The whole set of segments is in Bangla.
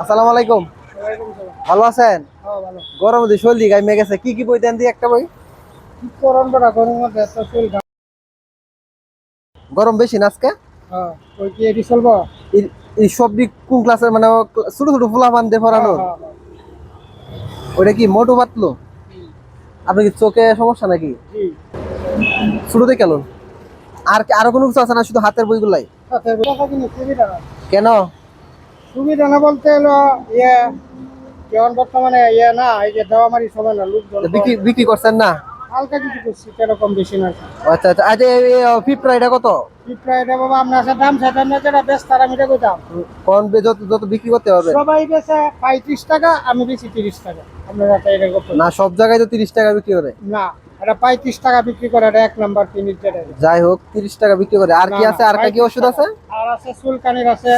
আসসালামু আলাইকুম। ভালো আছেন? হ্যাঁ, গরম দিয়ে শরীর গাইমে গেছে কি কি বই দেন দিয়ে একটা বই? গরম বেশি না আজকে? হ্যাঁ, সবজি কোন ক্লাসের মানে ছোট ছোট ফুলা দিয়ে পড়ানো হ্যাঁ, ওটা কি মোটু পাতলো? আপনি কি চোখে সমস্যা নাকি। শুরুতে কেন আর আরও কোনো কিছু আছে না শুধু হাতের বইগুলাই? কিনে? সুবিধা না। বলতে হলো ইয়ে কেমন বর্তমানে ইয়ে না এই যে দেওয়া মারি সবাই না লোকজন বিক্রি বিক্রি করছেন না? হালকা কিছু করছি সেরকম বেশি না। আচ্ছা আচ্ছা আজ ফিফটা এটা কত? পিঁপড়া এটা বাবা আপনার কাছে দাম সেটা না যেটা বেশ তার আমি এটা কইতাম কোন যত যত বিক্রি করতে হবে? সবাই বেচে পঁয়ত্রিশ টাকা আমি বেশি তিরিশ টাকা। এটা করতে না সব জায়গায় তো তিরিশ টাকা বিক্রি করে। না এটা পঁয়ত্রিশ টাকা বিক্রি করে এটা এক নাম্বার যেটা যাই হোক তিরিশ টাকা বিক্রি করে। আর কি আছে? আর কি ওষুধ আছে? আর আছে চুলকানির আছে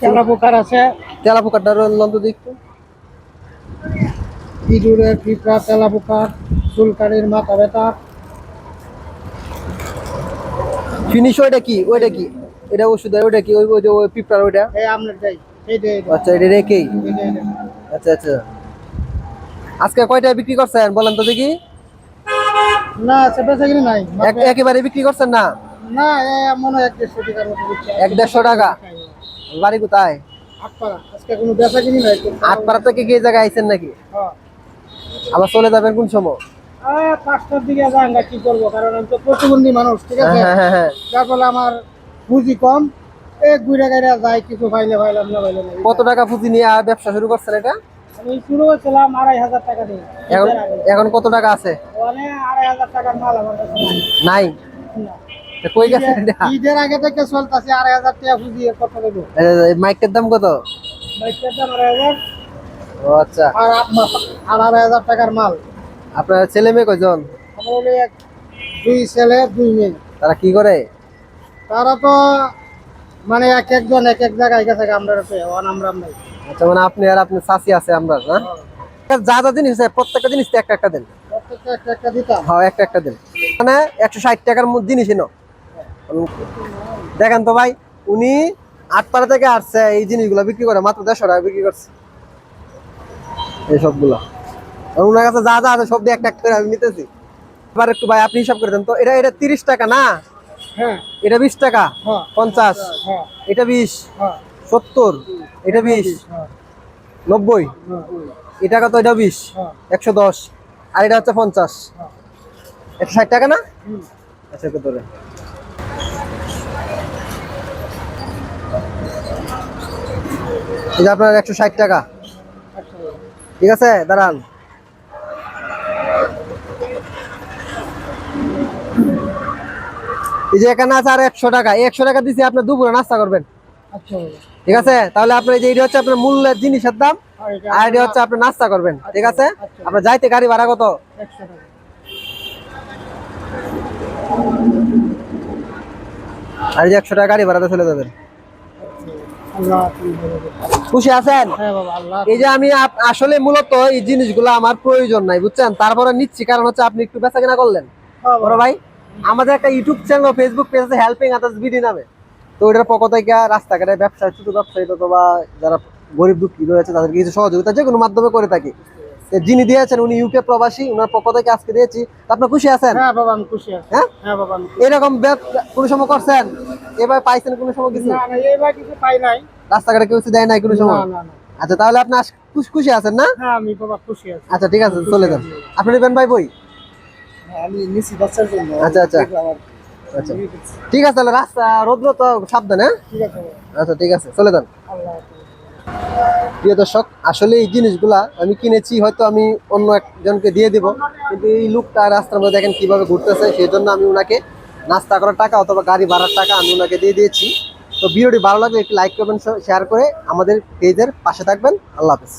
তেলা পোকার আছে তেলা পোকাটা লন্ত দেখতে ইঁদুরের পিঁপড়া তেলা পোকা চুলকানির মাথা ব্যথা। ফিনিশ ওইটা কি? ওইটা কি? এটা ওষুধ ওইটা কি? ওই ওই যে ওই পিঁপড়ার ওইটা? আচ্ছা এটা রেখেই। আচ্ছা আচ্ছা। আজকে কয়টায় বিক্রি করছেন বলেন তো দেখি? না কিনে নাই। একেবারে বিক্রি করছেন না? না মনে হয় এক দেড়শো দিচ্ছে এক দেড়শো টাকা। বাড়ি কোথায়? আটপাড়া। কোনো বেচা কিনি নাই আটপাড়া থেকে কি জায়গায় আইছেন নাকি? হ্যাঁ। আবার চলে যাবেন কোন সময়? পাঁচটার দিকে কি করব? কারণ আমি তো প্রতিবন্ধী মানুষ ঠিক আছে? হ্যাঁ হ্যাঁ যার ফলে আমার পুঁজি কম। গাইরা যাই কিছু পাইলে পাইলাম না পাইলে কত টাকা পুঁজি নিয়ে ব্যবসা শুরু করছেন এটা? আমি শুরু করেছিলাম আড়াই হাজার টাকা দিয়ে। এখন এখন কত টাকা আছে? আড়াই হাজার টাকার মাল আমার কাছে নাই। না। কই এটা ঈদের আগে থেকে চলতেছে আড়াই হাজার টাকা পুঁজি কত দেবো মাইকের দাম কত? বাইকের দাম আড়াই হাজার। ও আচ্ছা। আর আড়াই হাজার টাকার মাল। আপনার ছেলে মেয়ে কয়জন? আমার দুই ছেলে দুই মেয়ে। তারা কি করে? তারা তো মানে এক একজন এক এক জায়গায় গেছে আমরা আমরা নাই। আচ্ছা মানে আপনি আর আপনি চাষি আছে আমরা না? যা যা জিনিস প্রত্যেকটা জিনিস একটা একটা দেন। প্রত্যেকটা একটা একটা দিতাম। হ্যাঁ একটা একটা দেন। মানে একশো ষাট টাকার মধ্যে জিনিস এনো। দেখেন তো ভাই উনি আটপাড়া থেকে আসছে এই জিনিসগুলো বিক্রি করে মাত্র দেড়শো টাকা বিক্রি করছে। এই সবগুলো। আর ওনার কাছে যা যা আছে সব দিয়ে একটা একটা করে আমি নিতেছি। এবার একটু ভাই আপনি হিসাব করে দেন তো এটা এটা তিরিশ টাকা না? হ্যাঁ। এটা বিশ টাকা? হ্যাঁ। পঞ্চাশ? হ্যাঁ। এটা বিশ? সত্তর? এটা বিশ? নব্বই? হ্যাঁ এই টাকা তো এটা বিশ? একশো দশ? আর এটা হচ্ছে পঞ্চাশ? একশো ষাট টাকা না? আচ্ছা কত এটা আপনার একশো ষাট টাকা। আচ্ছা ঠিক আছে দাঁড়ান। এই যে এখানে আছে আর একশো টাকা। একশো টাকা দিচ্ছি আপনার দুপুরে নাস্তা করবেন। আচ্ছা। ঠিক আছে তাহলে আপনার এই যে এটা হচ্ছে আপনার মূল্যের জিনিসের দাম আর এটা হচ্ছে আপনার নাস্তা করবেন। ঠিক আছে? আপনার যাইতে গাড়ি ভাড়া কত? একশো টাকা। আর এই যে একশো টাকা গাড়ি ভাড়াতে চলে যাবেন আল্লাহ তুমি ভালো রেখো। খুশি আছেন? হ্যাঁ এই যে আমি আসলে মূলত এই জিনিসগুলো আমার প্রয়োজন নাই বুঝছেন? তারপরে নিচ্ছি কারণ হচ্ছে আপনি একটু বেচা কিনা করলেন। হ্যাঁ বড় ভাই আমাদের একটা ইউটিউব চ্যানেল ফেসবুক পেজ আছে হেল্পিং আদার্স বিডি নামে। তো ওইটার পক্ষ থেকে রাস্তাঘাটে ব্যবসা ছোট ব্যবসায়ী অথবা যারা গরিব দুঃখী রয়েছে তাদেরকে কিছু সহযোগিতা যে কোনো মাধ্যমে করে থাকি। যিনি দিয়েছেন উনি ইউকে প্রবাসী ওনার পক্ষ থেকে আজকে দিয়েছি। আপনার খুশি আছেন? হ্যাঁ বাবা আমি খুশি আছি। হ্যাঁ? হ্যাঁ বাবা আমি এরকম ব্যবসা কোনো সময় করছেন? এবার পাইছেন কোনো সময় কিছু? না না এবার কিছু পাই নাই। রাস্তাঘাটে কেউ কিছু দেয় নাই কোনো সময়? না না আচ্ছা তাহলে আপনি খুশ- খুশি আছেন না? হ্যাঁ আমি বাবা খুশি আছি। আচ্ছা ঠিক আছে চলে যান। আপনি নেবেন ভাই বই? আমি নিছি বাচ্চার জন্য। আচ্ছা, আচ্ছা। আচ্ছা। ঠিক আছে তাহলে রাস্তা রোদ্র তো সাবধানে হ্যাঁ? ঠিক আছে আচ্ছা ঠিক আছে চলে যান। প্রিয় দর্শক আসলে এই জিনিসগুলা আমি কিনেছি হয়তো আমি অন্য একজনকে দিয়ে দিব কিন্তু এই লুকটা রাস্তার মধ্যে দেখেন কীভাবে ঘুরতেছে সেই জন্য আমি ওনাকে নাস্তা করার টাকা অথবা গাড়ি ভাড়ার টাকা আমি ওনাকে দিয়ে দিয়েছি। তো ভিডিওটি ভালো লাগলে একটি লাইক করবেন শেয়ার করে আমাদের পেজের পাশে থাকবেন। আল্লাহ হাফেজ।